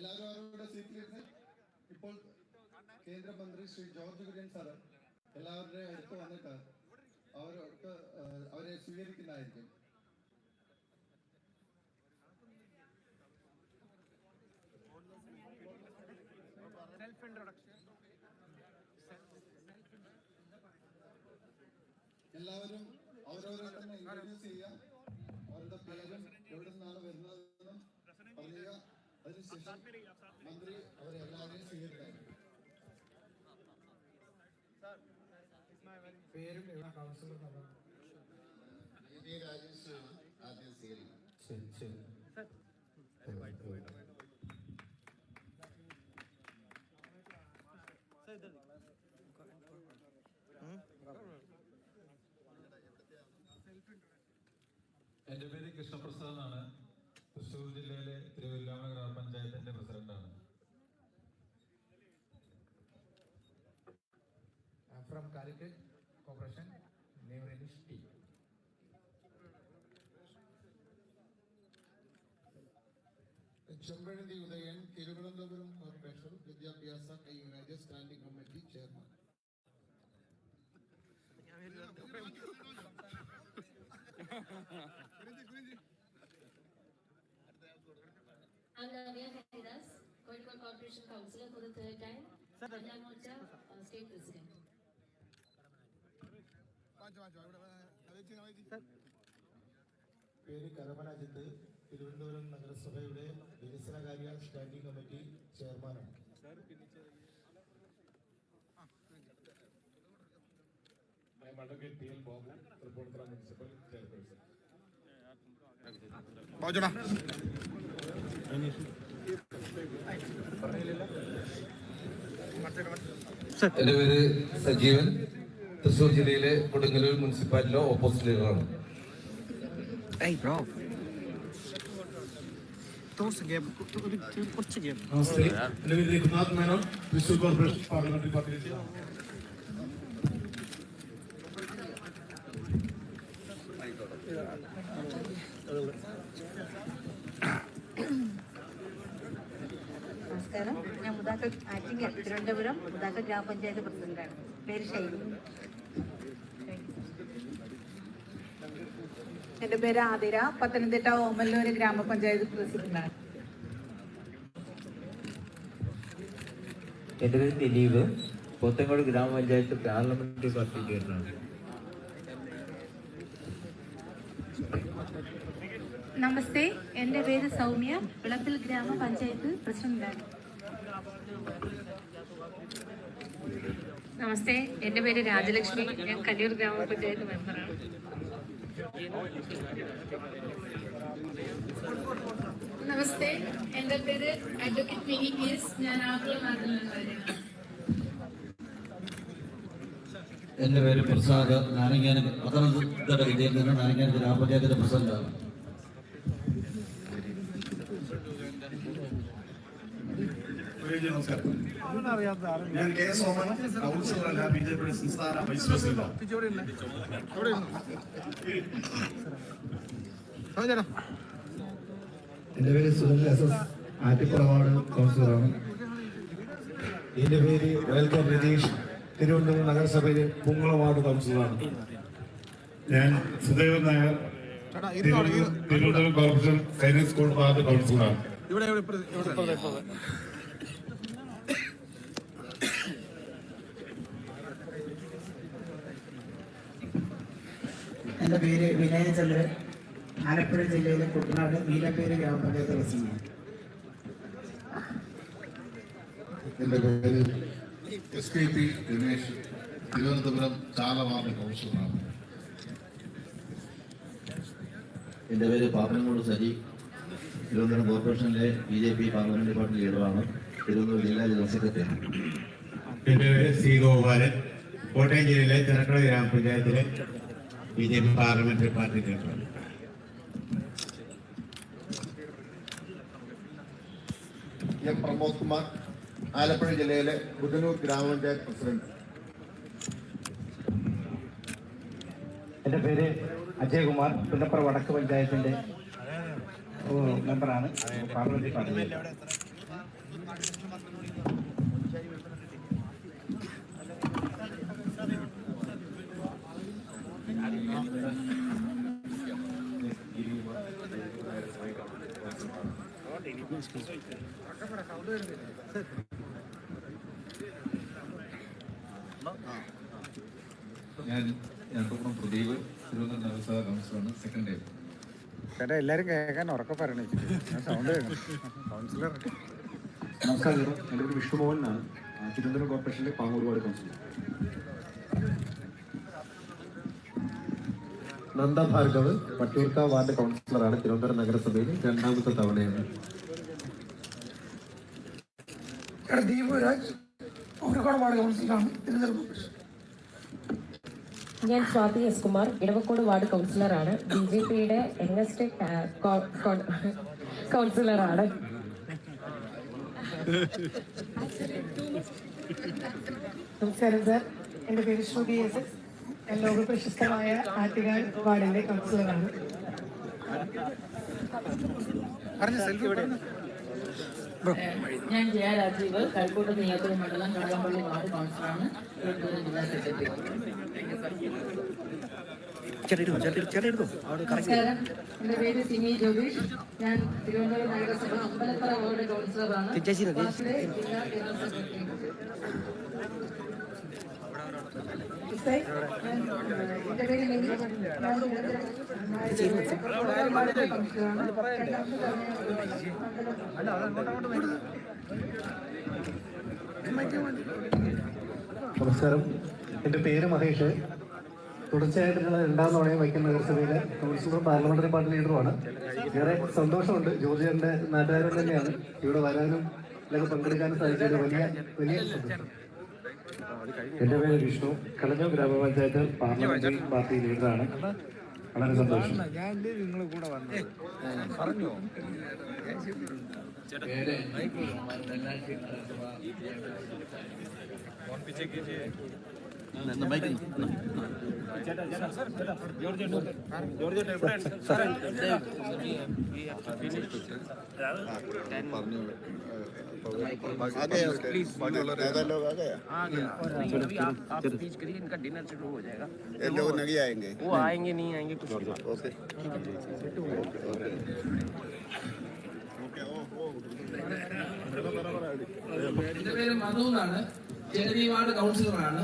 എല്ലാവരും അവരുടെ സീറ്റിലിരുന്ന് ഇപ്പോൾ കേന്ദ്രമന്ത്രി ശ്രീ ജോർജ് കുര്യൻ സാറ് എല്ലാവരുടെയും അടുത്ത് വന്നിട്ട് അവർക്ക് അവരെ സ്വീകരിക്കുന്നതായിരിക്കും. എല്ലാവരും അതിനുശേഷം മന്ത്രി അവരെ എല്ലാവരെയും സ്വീകരിക്കാനും പേരും കൗൺസിലർ ആദ്യം സ്വീകരിക്കുന്നത് ശരി ശരി. എന്റെ പേര് കൃഷ്ണപ്രസാദ് എന്നാണ്. തൃശ്ശൂർ ജില്ലയിലെ തിരുവല്ലാമ ഗ്രാമപഞ്ചായത്തിന്റെ പ്രസിഡന്റാണ്. ഫ്രം കാലിക്കറ്റ് കോർപ്പറേഷൻ നെവറനിഷ് ടി ചെമ്പഴന്തി ഉദയൻ തിരുവനന്തപുരം കോർപ്പറേഷൻ വിദ്യാഭ്യാസ കൈകാര്യ standing committee chairman. I'm Navya Haridas, Coimbatore Corporation Councillor for the third time. And I'm also uh, State President. പേര് കരമനജിത്ത് തിരുവനന്തപുരം നഗരസഭയുടെ വികസനകാര്യ സ്റ്റാൻഡിംഗ് കമ്മിറ്റി ചെയർമാനാണ് I am L Babu Tripunithura municipal Chairperson. എന്റെ പേര് സജീവൻ. തൃശ്ശൂർ ജില്ലയിലെ കൊടുങ്ങല്ലൂർ മുനിസിപ്പാലിറ്റിയിലെ ഓപ്പോസിറ്റ് ലീഡറാണ് നമസ്തേ എന്റെ പേര് രഘുനാഥ് മേനോൻ. തൃശ്ശൂർ കോർപ്പറേഷൻ പാർലമെന്ററി പാർട്ടിയിലെ നമസ്കാരം മുതാക്കൽ ആറ്റിങ്ങൽ തിരുവനന്തപുരം ഗ്രാമപഞ്ചായത്ത് പ്രസിഡന്റാണ്. പേര് ശൈലി. എന്റെ പേര് ആതിര പത്തനംതിട്ട ഓമല്ലൂര് ഗ്രാമപഞ്ചായത്ത് പ്രസിഡന്റാണ്. എന്റെ പേര് ദിലീപ് പോത്തങ്കോട് ഗ്രാമപഞ്ചായത്ത് പാർലമെന്ററി പാർട്ടി ലീഡറാണ് നമസ്തേ എന്റെ പേര് സൗമ്യ വിളപ്പിൽ ഗ്രാമപഞ്ചായത്ത് പ്രസിഡന്റാണ്. നമസ്തേ എന്റെ പേര് രാജലക്ഷ്മി. ഞാൻ കല്ലൂർ ഗ്രാമപഞ്ചായത്ത് മെമ്പറാണ്. നമസ്തേ എന്റെ പേര് അഡ്വക്കേറ്റ് മിനി പി എസ് ഞാൻ നാട്ടിൽ വരുന്നു എന്റെ പേര് പ്രസാദ് നാരങ്ങാനം പത്തനംതിട്ട ജില്ലയിൽ നിന്ന് ഗ്രാമപഞ്ചായത്തിന്റെ ഗ്രാമപഞ്ചായത്തിന്റെ പ്രസിഡന്റാണ് നമസ്കാരം. ഞാൻ കെ സോമൻ കൗൺസിലർ അല്ല ബി ജെ പി സംസ്ഥാന വൈസ് പ്രസിഡന്റ്. എന്റെ പേര് സുനിൽ എസ് എസ് ആറ്റിപ്പുറവാട് കൗൺസിലറാണ്. എന്റെ പേര് വെൽക്കം രതീഷ് തിരുവനന്തപുരം നഗരസഭയിലെ പുങ്കുളം വാർഡ് കൗൺസിലറാണ്. ഞാൻ Sudevan Nair Thiruvananthapuram corporation Sainik school ward കൗൺസിലറാണ്. എന്റെ പേര് വിനയചന്ദ്രൻ ആലപ്പുഴ ജില്ലയിലെ കുട്ടനാട് നീലപ്പേര് ഗ്രാമപഞ്ചായത്ത് പ്രസിഡന്റാണ് എന്റെ പേര് S K P Ramesh Thiruvananthapuram ചാലവാർഡ് കൗൺസിലറാണ് എന്റെ പേര് പാപ്പനംകോട് സജി. തിരുവനന്തപുരം കോർപ്പറേഷനിലെ B J P parliament party ലീഡറാണ്. Thiruvananthapuram ജില്ലാ ജനറൽ സെക്രട്ടറിയാണ് എന്റെ പേര് സി ഗോപാലൻ. കോട്ടയം ജില്ലയിലെ ചെറുക്കള ഗ്രാമപഞ്ചായത്തിലെ B J P parliamentary party നേതാവ് എം പ്രമോദ് കുമാർ ആലപ്പുഴ ജില്ലയിലെ ബുധനൂർ ഗ്രാമപഞ്ചായത്ത് പ്രസിഡന്റ്. എന്റെ പേര് അജയകുമാർ പുന്നപ്പുറ വടക്ക് പഞ്ചായത്തിന്റെ ഓ, മെമ്പറാണ്. Parliamentary party. ഞാൻ പ്രദീപ് തിരുവനന്തപുരം നഗരസഭ കൗൺസിലാണ് സെക്കൻഡ് ടൈം ചേട്ടാ എല്ലാരും കേൾക്കാൻ ഉറക്കെ പറയണേ സൗണ്ട് കൗൺസിലർ നമസ്കാരം എന്റെ പേര് വിഷ്ണുമോഹൻ എന്നാണ് തിരുവനന്തപുരം കോർപ്പറേഷനിലെ Pangoor ward councillor. Nanda Bhargav Vattiyoorkavu ward കൗൺസിലറാണ് Thiruvananthapuram നഗരസഭയിൽ രണ്ടാമത്തെ തവണയാണ്. ദീപരാജ് ഊരക്കോട് വാർഡ് കോർപ്പറേഷൻ ഞാൻ സ്വാതി എസ് കുമാർ ഇടവക്കോട് വാർഡ് കൗൺസിലറാണ്. ബി ജെ പിയുടെ യങ്ങസ്റ്റ് കൗൺസിലറാണ്. നമസ്കാരം സാർ. എന്റെ പേര് ശ്രുതി എസ്. എസ് ഞാൻ ലോക പ്രശസ്തമായ ആറ്റുകാൽ വാർഡിലെ കൗൺസിലറാണ്. ഞാൻ ജയ രാജീവ് കഴക്കൂട്ട് നിയോജക മണ്ഡലം കടകംപള്ളി വാർഡ് കൗൺസിലാണ്. ജില്ലാ സെക്രട്ടറി നമസ്കാരം. എന്റെ പേര് സിമി ജോബീഷ് ഞാൻ തിരുവനന്തപുരം നഗരസഭ അമ്പലത്തറ വാർഡ് കൗൺസിലറാണ്. ജില്ലാ ജനറൽ സെക്രട്ടറി. എന്റെ പേര് നമസ്കാരം. എന്റെ പേര് മഹേഷ്. തുടർച്ചയായിട്ടുള്ള രണ്ടാം തവണയും വൈക്കം നഗരസഭയിലെ കൗൺസിലറും പാർലമെന്ററി പാർട്ടി ലീഡറുമാണ്. ഏറെ സന്തോഷമുണ്ട്. ജോർജിയന്റെ നാട്ടുകാരൻ തന്നെയാണ്. ഇവിടെ വരാനും ഇതിലൊക്കെ പങ്കെടുക്കാനും സാധിച്ചത് വലിയ വലിയ സന്തോഷം. എന്റെ പേര് വിഷ്ണു. കളഞ്ഞൂർ ഗ്രാമപഞ്ചായത്ത് പാർലമെന്ററി പാർട്ടി ലീഡറാണ്. വളരെ സന്തോഷം. കൂടെ വന്നു പറഞ്ഞോ लोग नहीं आएंगे वो आएंगे नहीं आएंगे कुछ ओके എന്റെ പേര് മധു എന്നാണ് ജഗതി വാർഡ് കൗൺസിലറാണ്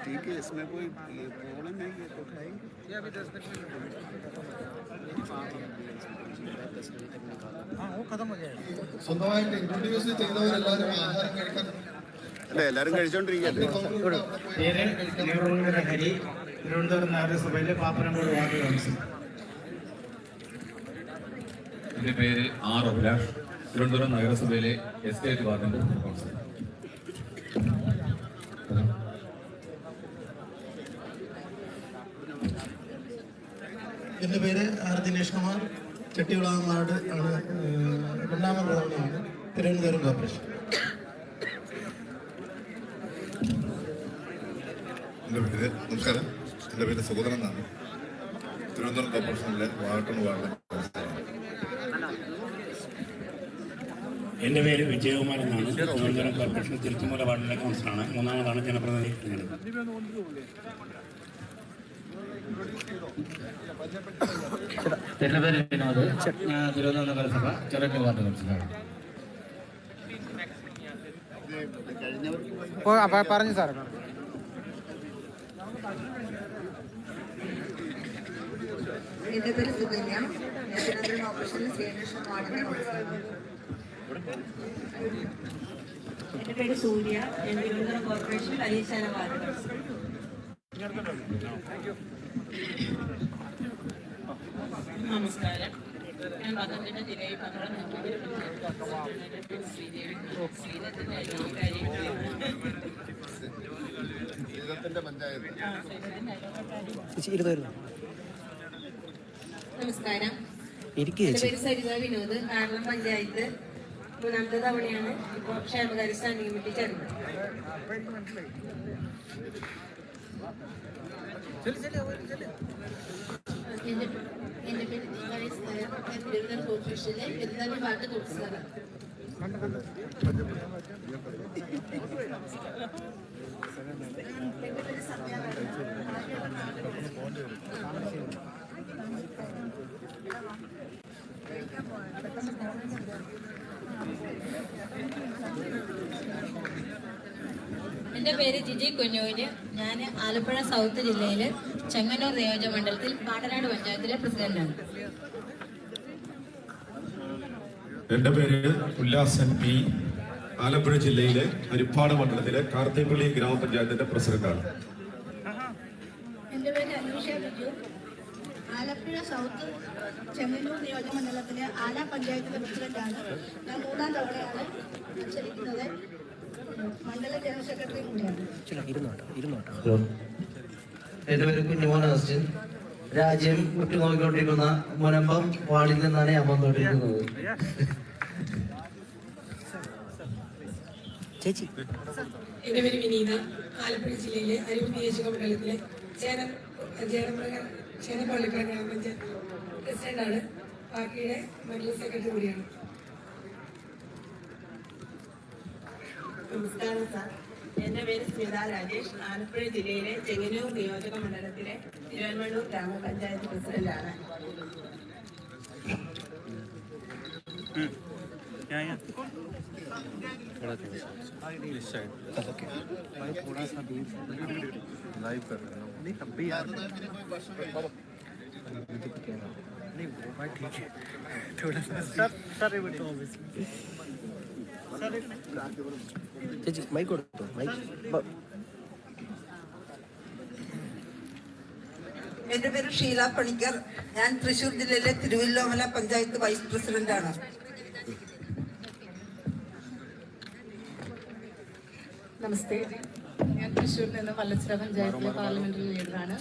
ठीक है इसमें कोई प्रॉब्लम नहीं है तो खाएंगे സ്വന്തമായിട്ട് ഇൻട്രൊഡ്യൂസ് ചെയ്തവരെല്ലാവരും ആഹാരം കഴിക്കാൻ അല്ല എല്ലാരും കഴിച്ചോണ്ടിരിക്കല്ലേ പേര് നിറോമുദ്ര ഹരി തിരുവനന്തപുരം നഗരസഭയിലെ പാപ്പനംകോട് വാർഡ് കൗൺസിലർ എൻ്റെ പേര് ആർ അഭിലാഷ് തിരുവനന്തപുരം നഗരസഭയിലെ എസ്റ്റേറ്റ് വാർഡിൻ്റെ കൗൺസിലർ എന്റെ പേര് ആർ ദിനേഷ് കുമാർ. ചെട്ടികുളം വാർഡ് ആണ് രണ്ടാമത്തെ രണ്ടാമത് തവണയാണ് തിരുവനന്തപുരം കോർപ്പറേഷൻ. എന്റെ പേര് നമസ്കാരം. എന്റെ പേര് സുഗതൻ എന്നാണ്. തിരുവനന്തപുരം കോർപ്പറേഷനിലെ വാട്ടൺ വാർഡ് എന്റെ പേര് വിജയകുമാർ എന്നാണ്. തിരുവനന്തപുരം കോർപ്പറേഷൻ തിരുത്തുമൂല വാർഡിലെ കൗൺസിലാണ് മൂന്നാമതാണ് ജനപ്രതിനിധി തിരഞ്ഞെടുപ്പ്. എന്റെ പേര് വിനോദ്. ഞാൻ തിരുവനന്തപുരം നഗരസഭ. ചിറക്കൽ വാർഡ് കൗൺസിലറാണ് പറഞ്ഞു സാർ എന്റെ പേര് സുകന്യ ഞാൻ തിരുവനന്തപുരം ഓപ്പറേഷനിൽ ശ്രീകൃഷ്ണ വാർഡിലെ കൗൺസിലറാണ് എന്റെ പേര് സൂര്യ. ഞാൻ തിരുവനന്തപുരം കോർപ്പറേഷൻ കലീശാന വാർഡ് കൗൺസിലർ നമസ്കാരം. ഞാൻ പന്ത്രണ്ടിന് തിരയി പന്ത്രണ്ട് ശ്രീദേവി ശ്രീധത്തിന്റെ നമസ്കാരം പേര് സരിത വിനോദ്. ആറളം പഞ്ചായത്ത്. മൂന്നാമത്തെ തവണയാണ് ഇപ്പോൾ ക്ഷേമകാര്യ സ്റ്റാൻഡിംഗ് കമ്മിറ്റി ചേർന്നത്. എന്റെ എന്റെ പേര് ദീപാവലി സ്ഥലം ഞാൻ തിരുവനന്തപുരം കോർപ്പറേഷനിലെ പെരുന്നാളി വാർഡ് കൗൺസിലറാണ് എന്റെ പേര് ജിജി കുഞ്ഞൂര് ഞാൻ ആലപ്പുഴ സൗത്ത് ജില്ലയിൽ ചെങ്ങന്നൂർ നിയോജകമണ്ഡലത്തിൽ പാടനാട് പഞ്ചായത്തിലെ പ്രസിഡന്റാണ്. എന്റെ പേര് ഉല്ലാസൻ പി. ആലപ്പുഴ ജില്ലയിലെ അരിപ്പാട് മണ്ഡലത്തിലെ കാർത്തിപ്പള്ളി ഗ്രാമപഞ്ചായത്തിന്റെ പ്രസിഡന്റാണ്. എന്റെ പേര് അനൂഷ ബിജു. ആലപ്പുഴ സൗത്ത് ചെങ്ങന്നൂർ നിയോജകമണ്ഡലത്തിലെ ആല പഞ്ചായത്തിലെ പ്രസിഡന്റാണ്. ഞാൻ മൂന്നാം തവണയാണ് മത്സരിക്കുന്നത്. ഹലോ. എന്റെ പേര് കുഞ്ഞുമോൻ അഗസ്റ്റിൻ രാജ്യം ഉറ്റുനോക്കിക്കൊണ്ടിരിക്കുന്ന മുനമ്പം വാർഡിൽ നിന്നാണ് ഞാൻ വന്നുകൊണ്ടിരിക്കുന്നത് ചേച്ചി. എന്റെ പേര് വിനീത ആലപ്പുഴ ജില്ലയിലെ അരൂർ നിയോജക മണ്ഡലത്തിലെ ചേന ചേനപ്രക ചേനപ്പള്ളിക്കര ഗ്രാമപഞ്ചായത്ത് പ്രസിഡന്റാണ്. പാർട്ടിയുടെ മണ്ഡല സെക്രട്ടറി കൂടിയാണ്. നമസ്കാരം സാർ. എന്റെ പേര് സ്മിത രാജേഷ്. ആലപ്പുഴ ജില്ലയിലെ ചെങ്ങന്നൂർ നിയോജക മണ്ഡലത്തിലെ തിരുവനന്തപുരം ഗ്രാമപഞ്ചായത്ത് പ്രസിഡന്റാണ്. ചേച്ചി മൈക്ക് കൊടുത്തു? മൈക്ക് എന്റെ പേര് ഷീല പണിക്കർ. ഞാൻ തൃശൂർ ജില്ലയിലെ തിരുവല്ലോമല പഞ്ചായത്ത് വൈസ് പ്രസിഡന്റ് ആണ്. നമസ്തേ. ഞാൻ തൃശ്ശൂരിൽ നിന്ന് വല്ലച്ചിറ പഞ്ചായത്തിലെ പാർലമെന്ററി ലീഡറാണ്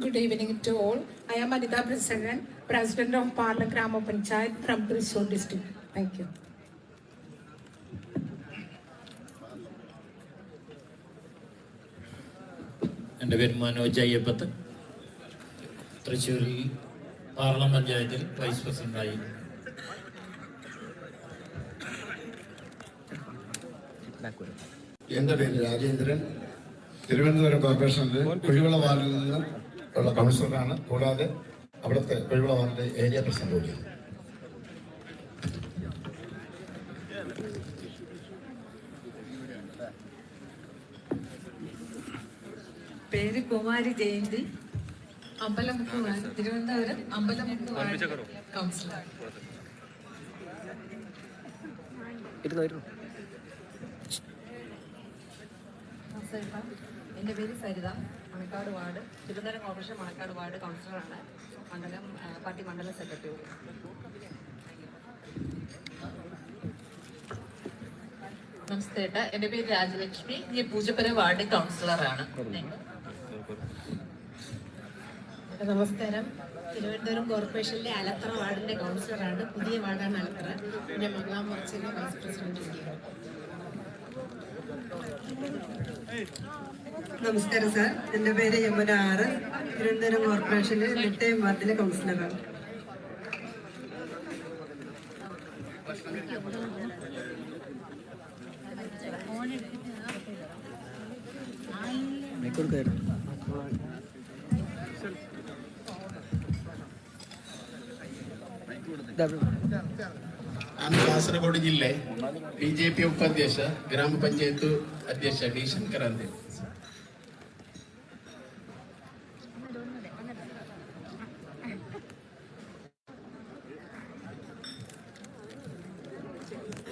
ചേച്ചി evening to all I am Anitha ഇരുന്നു president of to all. I am Anita President, President of Parla Grama Panchayat from Thrissur district. Thank you. എന്റെ പേര് മനോജ് അയ്യപ്പത്ത് തൃശ്ശൂരിൽ പാർലം പഞ്ചായത്തിൽ വൈസ് പ്രസിഡന്റായി എന്റെ പേര് രാജേന്ദ്രൻ തിരുവനന്തപുരം കോർപ്പറേഷനിൽ കുഴിവിള വാർഡിൽ നിന്ന് ഉള്ള കൗൺസിലറാണ്. കൂടാതെ അവിടുത്തെ കഴിവുള്ള വാർഡിലെ ഏരിയ പ്രസിഡന്റ് കൂടിയാണ് പേര് Kumari Jayanthi. Ambalamukku ward Thiruvananthapuram Ambalamukku ward councillor എന്റെ എന്റെ പേര് Saritha. Manacaud ward Thiruvananthapuram corporation Manacaud ward കൗൺസിലറാണ് മണ്ഡലം പാർട്ടി മണ്ഡലം സെക്രട്ടറി. നമസ്തേ ഏട്ടാ. എന്റെ പേര് രാജലക്ഷ്മി. ഞാൻ പൂജപ്പുര വാർഡ് കൗൺസിലറാണ്. നമസ്കാരം. തിരുവനന്തപുരം കോർപ്പറേഷനിലെ അലത്തറ വാർഡിന്റെ കൗൺസിലറാണ്. പുതിയ വാർഡാണ് അലത്തറ. പിന്നെ മംഗളാം മോർച്ചയിലെ വൈസ് പ്രസിഡന്റ് നമസ്കാരം സാർ. എന്റെ പേര് യമുന ആറ്. തിരുവനന്തപുരം കോർപ്പറേഷന്റെ നെട്ടയം വാർഡിലെ കൗൺസിലറാണ്. ಜಿಲ್ಲೆ ಬಿಜೆಪಿ ಉಪಾಧ್ಯಕ್ಷ ಗ್ರಾಮ ಪಂಚಾಯತ್ ಅಧ್ಯಕ್ಷ ಡಿ ಶಂಕರ್ ಅಂತೆ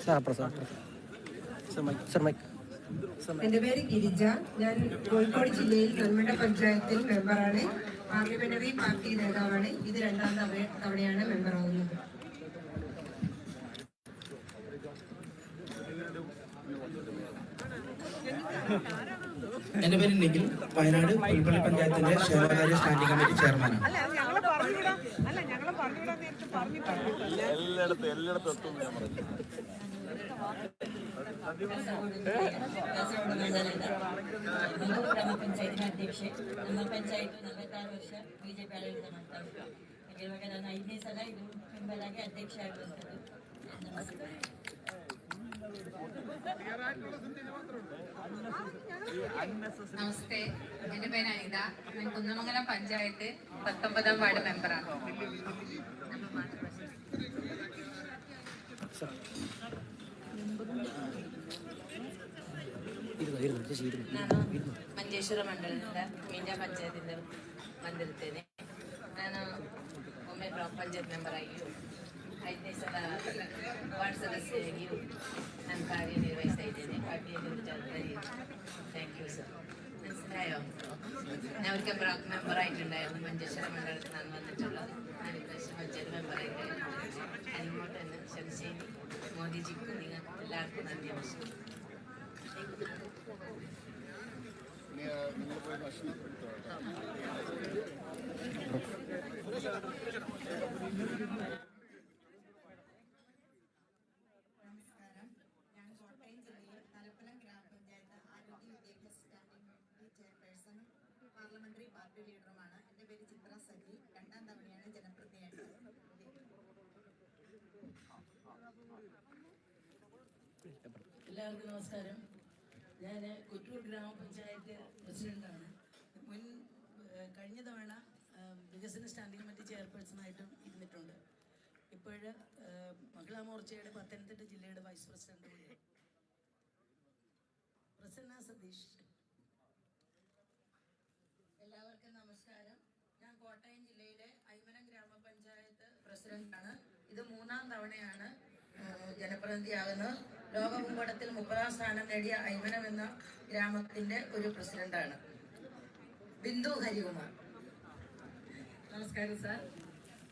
സാർ അപ്പുറം സാർ അപ്പുറം sir mike sir mike sir എൻ്റെ പേര് ഗിരിജ ഞാൻ കോഴിക്കോട് ജില്ലയിൽ നെന്മണ്ട പഞ്ചായത്തിൽ മെമ്പറാണ് പാർലമെന്ററി പാർട്ടി നേതാവാണ് ഇത് രണ്ടാം തവണ- തവണയാണ് മെമ്പറാവുന്നത് എൻ്റെ പേര് നിഖിൽ വയനാട് പുൽപ്പള്ളി പഞ്ചായത്തിന്റെ ക്ഷേമകാര്യ സ്റ്റാൻഡിംഗ് കമ്മിറ്റി ചെയർമാനാണ് എല്ലായിടത്തും എല്ലായിടത്തും എത്തും ഞാൻ പറഞ്ഞു ನಮ್ಮ ಗ್ರಾಮ ಪಂಚಾಯತಿನ ಅಧ್ಯಕ್ಷೆ ನಮ್ಮ ಪಂಚಾಯತ್ ನಲವತ್ತಾರು ವರ್ಷ ಬಿಜೆಪಿ ಆಡಳಿತ ಮಾಡ್ತಾ ಉಂಟು ಹಾಗೆ ಇವಾಗ ನಾನು ಐದನೇ ಸಲ ಇದು ಬೆಂಬಲಾಗಿ ಅಧ್ಯಕ್ಷೆ ಆಗುವಂಥದ್ದು ನಮಸ್ಕಾರ നമസ്തേ എന്റെ പേര് അനിത ഞാൻ കുന്നമംഗലം പഞ്ചായത്ത് പത്തൊമ്പതാം വാർഡ് മെമ്പറാണ് ನಾನು ಮಂಜೇಶ್ವರ ಮಂಡಲದಿಂದ ಮೀಂಜಾ ಪಂಚಾಯತಿಂದ ಬಂದಿರ್ತೇನೆ ನಾನು ಒಮ್ಮೆ ಬ್ಲಾಕ್ ಪಂಚಾಯತ್ ಮೆಂಬರ್ ಆಗಿಯೂ ಐದನೇ ಸಲ ವಾರ್ಡ್ ಸದಸ್ಯರಾಗಿಯೂ ನಾನು ಕಾರ್ಯನಿರ್ವಹಿಸ್ತಾ ಇದ್ದೇನೆ ಪಾರ್ಟಿಯಲ್ಲಿ ಜವಾಬ್ದಾರಿ ಥ್ಯಾಂಕ್ ಯು സർ മനസ്സിലായോ ഞാൻ ഒരിക്കൽ ബ്ലോക്ക് മെമ്പർ ആയിട്ടുണ്ടായിരുന്നു മഞ്ചേശ്വര മണ്ഡലത്തിൽ നിന്നാണ് വന്നിട്ടുള്ളത് ഞാൻ ഇപ്രാവശ്യം പഞ്ചായത്ത് മെമ്പർ ആയിട്ടുണ്ടായിരുന്നു ഞാൻ ഇങ്ങോട്ട് തന്നെ ശംശേരി മോദിജിക്കും നിങ്ങൾക്ക് എല്ലാവർക്കും നന്ദി ആവശ്യം നിങ്ങൾ എല്ലാവർക്കും നമസ്കാരം. ഞാൻ കൊറ്റൂർ ഗ്രാമപഞ്ചായത്ത് പ്രസിഡന്റാണ്. മുൻ കഴിഞ്ഞ തവണ വികസന സ്റ്റാൻഡിംഗ് കമ്മിറ്റി ചെയർപേഴ്സണായിട്ടും ഇരുന്നിട്ടുണ്ട്. ഇപ്പോൾ മഹിളാ മോർച്ചയുടെ പത്തനംതിട്ട ജില്ലയുടെ വൈസ് പ്രസിഡന്റ് പ്രസന്ന സതീഷ്. എല്ലാവർക്കും നമസ്കാരം. ഞാൻ കോട്ടയം ജില്ലയിലെ ഐമനം ഗ്രാമപഞ്ചായത്ത് പ്രസിഡന്റാണ്. ഇത് മൂന്നാം തവണയാണ് ഏഹ്, ജനപ്രതിനിധിയാകുന്നത് ലോകഭൂപടത്തിൽ മുപ്പതാം സ്ഥാനം നേടിയ ഐമനം എന്ന ഗ്രാമത്തിന്റെ ഒരു പ്രസിഡന്റാണ്. ബിന്ദു ഹരികുമാർ. നമസ്കാരം സാർ.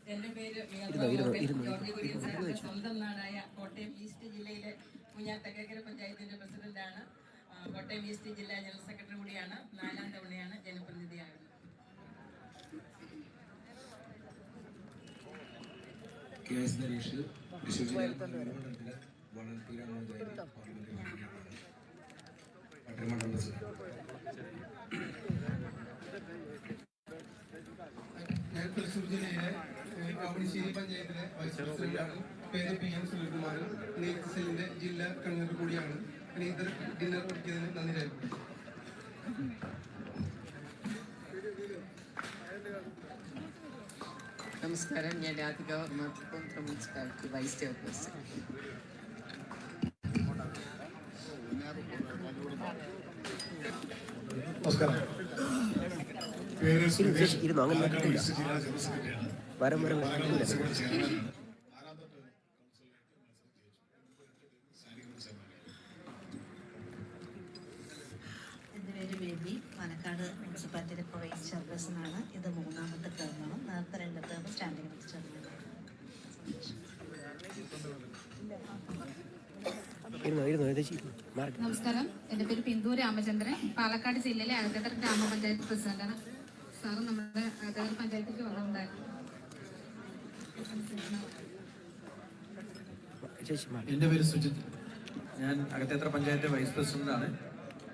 എന്റെ പേര് സ്വന്തം നാടായ കോട്ടയം ഈസ്റ്റ് ജില്ലയിലെ കുഞ്ഞാത്തക്കര പഞ്ചായത്തിന്റെ പ്രസിഡന്റാണ്. കോട്ടയം ഈസ്റ്റ് ജില്ലാ ജനറൽ സെക്രട്ടറി കൂടിയാണ്. നാലാം തവണയാണ് ജനപ്രതിനിധിയാകുന്നത്. കെ എസ് നരീഷ് ഞാൻ തൃശ്ശൂർ ജില്ലയിലെ കാവടിശ്ശേരി പഞ്ചായത്തിലെ വൈസ് പ്രസിഡന്റാണ് പേര് പി എൻ സുനിൽകുമാർ നെയ്ത്ത് സെല്ലിന്റെ ജില്ലാ കൺവീനർ കൂടിയാണ്. ഡിന്നർ ഒരുക്കിയതിന് നന്ദി രേഖപ്പെടുത്തുന്നു. നമസ്കാരം ഞാൻ Radhika Varma Tripunithura municipality vice chairperson ഇരുന്നു? പേര് സുരേഷ് പാലക്കാട് ഈസ്റ്റ് ജില്ലാ ജനറൽ സെക്രട്ടറിയാണ് പാലക്കാട് മുനിസിപ്പൽ ചെയർമാനാണ് എന്റെ പേര് ബേബി ഇപ്പോൾ വൈസ് ചെയർപേഴ്സൺ ആണ് ഇത് മൂന്നാമത്തെ ടേമാണ് നേരത്തെ രണ്ട് ടേം സ്റ്റാൻഡിംഗ് വെച്ച് നമസ്കാരം. എന്റെ പേര് പിന്തു രാമചന്ദ്രൻ. പാലക്കാട് ജില്ലയിലെ അഴകത്തർ ഗ്രാമപഞ്ചായത്ത് പ്രസിഡന്റാണ്. സാറ് നമ്മുടെ അഴകത്തർ പഞ്ചായത്തിലേക്ക് വന്നിട്ടുണ്ടായിരുന്നു എന്റെ പേര് സുജിത്. ഞാൻ അകത്തേത്ര പഞ്ചായത്ത് വൈസ് പ്രസിഡന്റാണ്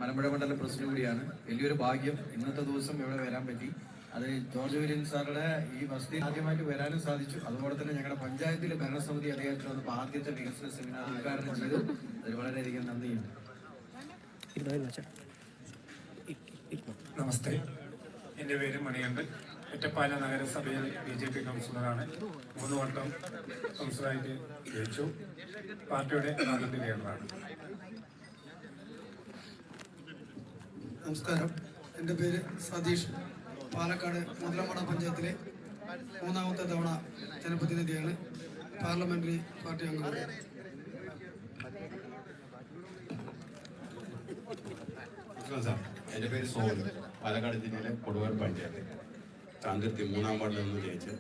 മലമ്പുഴ മണ്ഡലം പ്രസിഡന്റ് കൂടിയാണ്. വലിയൊരു ഭാഗ്യം ഇന്നത്തെ ദിവസം ഇവിടെ വരാൻ പറ്റി. അത് ജോർജ് വില്യൻ സാറുടെ ഈ വസതി ആദ്യമായിട്ട് വരാനും സാധിച്ചു. അതുപോലെ തന്നെ ഞങ്ങളുടെ പഞ്ചായത്തിലെ ഭരണസമിതി അദ്ദേഹത്തിന് വന്നപ്പോൾ ആദ്യത്തെ വികസന സെമിനാർ ഉദ്ഘാടനം ചെയ്തു. അതിൽ വളരെയധികം നന്ദിയുണ്ട്. നമസ്തേ. എന്റെ പേര് മണികണ്ഠൻ. ഒറ്റപ്പാല നഗരസഭയിൽ ബി ജെ പി കൗൺസിലറാണ്. മൂന്ന് വട്ടം കൗൺസിലറായിട്ട് ജയിച്ചു. പാർട്ടിയുടെ ആദ്യത്തെ ലീഡറാണ് നമസ്കാരം. എന്റെ പേര് സതീഷ്. പാലക്കാട് മുതലമട പഞ്ചായത്തിലെ മൂന്നാമത്തെ തവണ ജനപ്രതിനിധിയാണ് പാർലമെന്ററി പാർട്ടി അംഗം. നമസ്കാരം സാർ. എന്റെ പേര് സോമൻ. പാലക്കാട് ജില്ലയിലെ കൊടുവാൻ പഞ്ചായത്ത് ചാന്തിരുത്തി മൂന്നാം വാർഡിൽ നിന്ന് ജയിച്ച്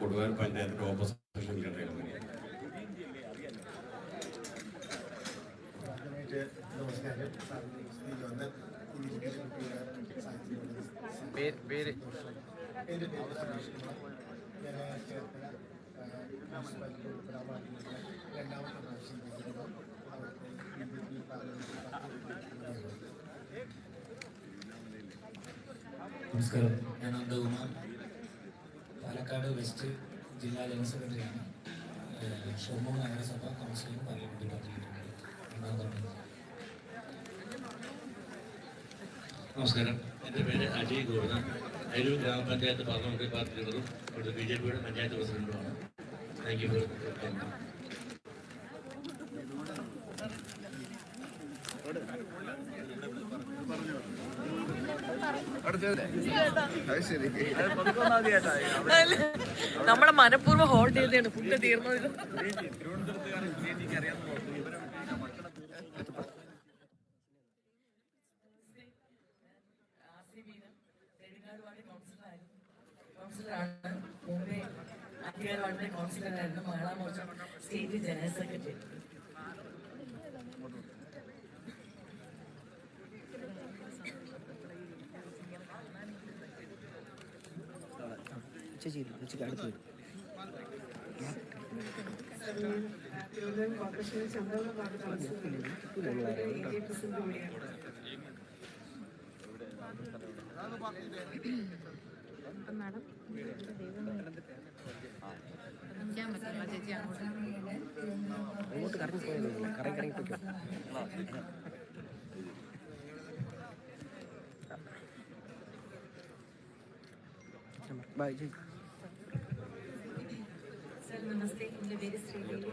കൊടുവായൂർ പഞ്ചായത്തിന്റെ ഓപ്പോസിഷൻ ലീഡറായിരുന്നു പേര് പേര് എന്റെ പേര് സുരേഷ് കുമാർ ഞാൻ ചേർത്തല മുനിസിപ്പാലിറ്റി ഗ്രാമപഞ്ചായത്തിലെ രണ്ടാമത്തെ പ്രാവശ്യം പ്രസിഡന്റ് അവിടുത്തെ ബി ജെ പി നമസ്കാരം ഞാൻ അന്തകുമാർ പാലക്കാട് വെസ്റ്റ് ജില്ലാ ജനറൽ സെക്രട്ടറിയാണ് ഷൊർണൂർ നഗരസഭ കൗൺസിലിംഗ് പാർലമെന്റ് നമസ്കാരം. എന്റെ പേര് അജയ് ഗോവിന്ദൻ. അരൂർ ഗ്രാമപഞ്ചായത്ത് പാർലമെന്ററി പാർട്ടി ലീഡറും ഇവിടുത്തെ ബി ജെ പിയുടെ പഞ്ചായത്ത് പ്രസിഡന്റുമാണ്. താങ്ക് യു നമ്മളെ മനഃപൂർവം ഹോൾഡ് ചെയ്തതാണ്. ഫുഡ് തീർന്നത്. ആദ്യ കൗൺസിലർ ആയിരുന്നു. Mahila Morcha state general secretary ചേച്ചി ചേച്ചിക്ക് അടുത്ത് വരും. കോർപ്പറേഷനിൽ ചന്ദ്രബാബു പ്രസിഡന്റ് കൂടിയാണ് മാഡം ചേച്ചി അങ്ങോട്ട് കറങ്ങി പോയത് കറങ്ങി കറങ്ങി പോയിക്കോ. ബൈ സർ നമസ്തേ. എന്റെ പേര് ശ്രീദേവി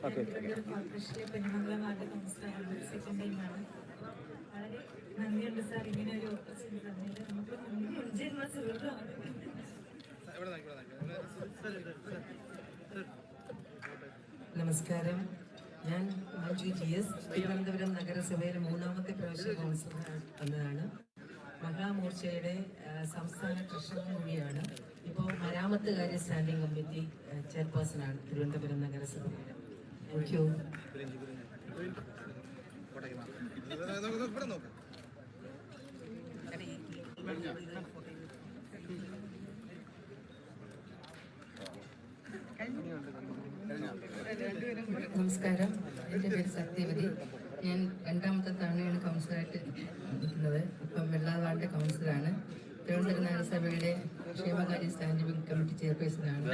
കോർപ്പറേഷനിലെ പെരുമംഗലം വാർഡ് കൗൺസിലറാണ് സെക്കൻഡ് ടൈമാണ് വളരെ നന്ദിയുണ്ട് സാർ. ഇങ്ങനെ ഒരു ഓപ്പർച്യൂണിറ്റി തന്നിട്ട് നമുക്ക് മുൻജന്മ സുഹൃത്തുമാണ് നമസ്കാരം. ഞാൻ മഞ്ജു ജി എസ് തിരുവനന്തപുരം നഗരസഭയിലെ മൂന്നാമത്തെ പ്രാവശ്യം കൗൺസിലർ വന്നതാണ് മഹാമോർച്ചയുടെ സംസ്ഥാന ട്രഷറർ കൂടിയാണ് ഇപ്പോൾ മരാമത്ത് കാര്യ സ്റ്റാൻഡിംഗ് കമ്മിറ്റി ചെയർപേഴ്സൺ ആണ് തിരുവനന്തപുരം നഗരസഭയുടെ താങ്ക് യു നമസ്കാരം. എന്റെ പേര് സത്യവതി. ഞാൻ രണ്ടാമത്തെ തവണയാണ് കൗൺസിലറായിട്ട് നിൽക്കുന്നത്. ഇപ്പം വെള്ളാട് കൗൺസിലാണ് തിരുവനന്തപുരം നഗരസഭയുടെ ക്ഷേമകാര്യ സ്റ്റാൻഡിംഗ് കമ്മിറ്റി ചെയർപേഴ്സണാണ്.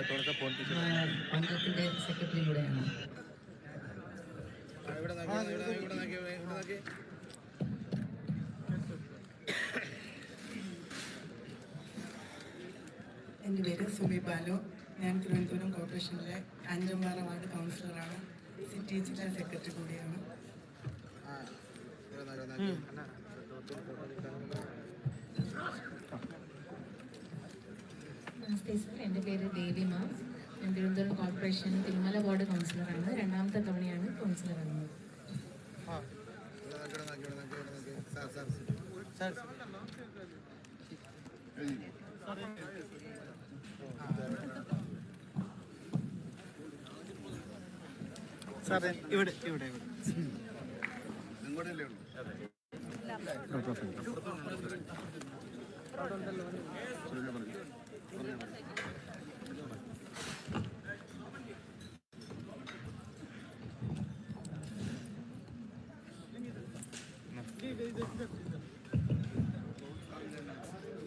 പഞ്ചത്തിന്റെ സെക്രട്ടറി കൂടെയാണ് എന്റെ പേര് സുമി ബാലു. ഞാൻ തിരുവനന്തപുരം കോർപ്പറേഷനിലെ അഞ്ചമ്പാറ വാർഡ് കൗൺസിലറാണ്. സിറ്റി ജില്ലാ സെക്രട്ടറി കൂടിയാണ്. നമസ്തേ സർ എന്റെ പേര് ദേവി മാം. ഞാൻ തിരുവനന്തപുരം കോർപ്പറേഷൻ തിരുമല വാർഡ് കൗൺസിലറാണ്. രണ്ടാമത്തെ തവണയാണ് കൗൺസിലർ ആകുന്നത്.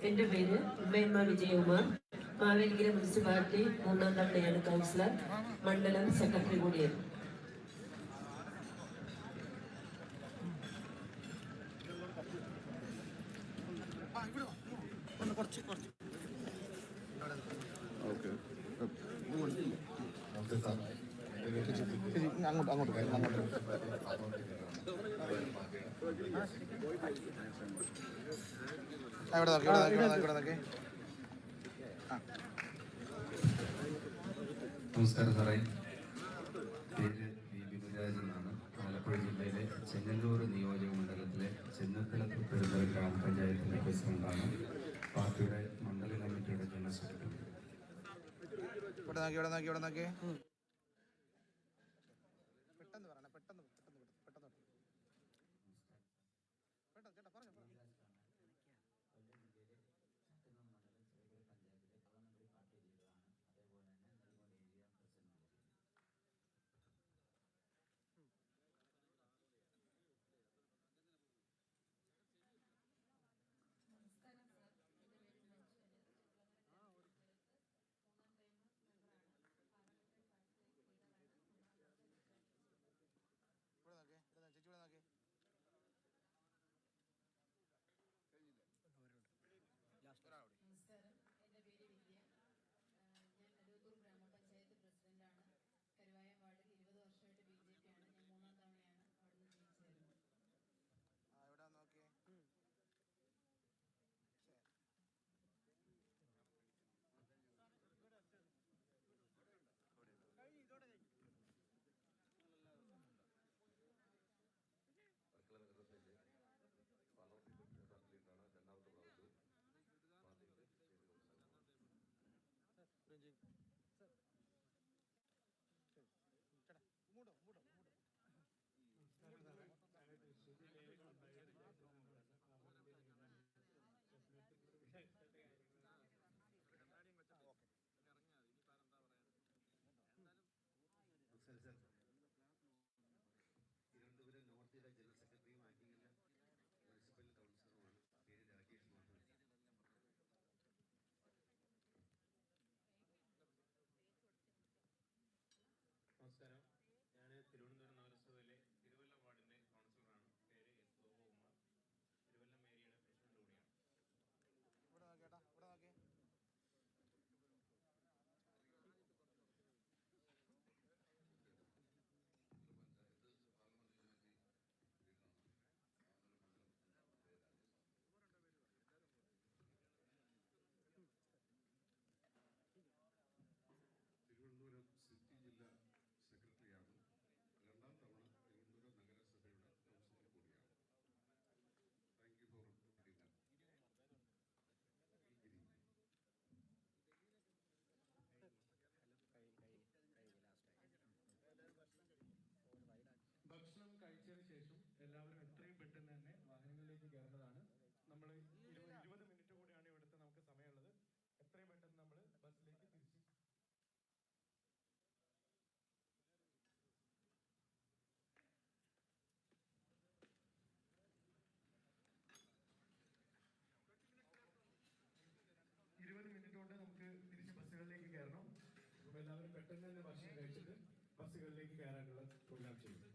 എന്റെ പേര് ഉമ്മയമ്മ വിജയകുമാർ. മാവേലിക്കര മുനിസിപ്പാലിറ്റി മൂന്നാം തവണയാണ് കൗൺസിലർ. മണ്ഡലം സെക്രട്ടറി കൂടിയാണ്. നമസ്കാരം സാറേ. പേര് ബി. ഗുജരാജ് എന്നാണ്. ആലപ്പുഴ ജില്ലയിലെ ചെങ്ങന്നൂർ നിയോജക മണ്ഡലത്തിലെ ചെന്നത്തലത്ത് പെരുന്തൽ ഗ്രാമപഞ്ചായത്തിന്റെ പ്രസിഡന്റാണ് പാർട്ടിയുടെ മണ്ഡല കമ്മിറ്റിയുടെ ജനറൽ സെക്രട്ടറി. ഇവിടെ നോക്കി ഇവിടെ നോക്കി ഇവിടെ നോക്കി. കയറേണ്ടതാണ്. നമ്മൾ ഇരുപത് മിനിറ്റ് കൂടിയാണ് ഇവിടുത്തെ നമുക്ക് സമയമുള്ളത്. എത്രയും പെട്ടെന്ന് നമ്മൾ ബസ്സിലേക്ക് തിരിച്ച്. ഇരുപത് മിനിറ്റ് കൊണ്ട് നമുക്ക് തിരിച്ച് ബസ്സുകളിലേക്ക് കയറണം. അപ്പോൾ എല്ലാവരും പെട്ടെന്ന് തന്നെ ഭക്ഷണം കഴിച്ചിട്ട് ബസ്സുകളിലേക്ക് കയറാനുള്ള പ്രോഗ്രാം ചെയ്യും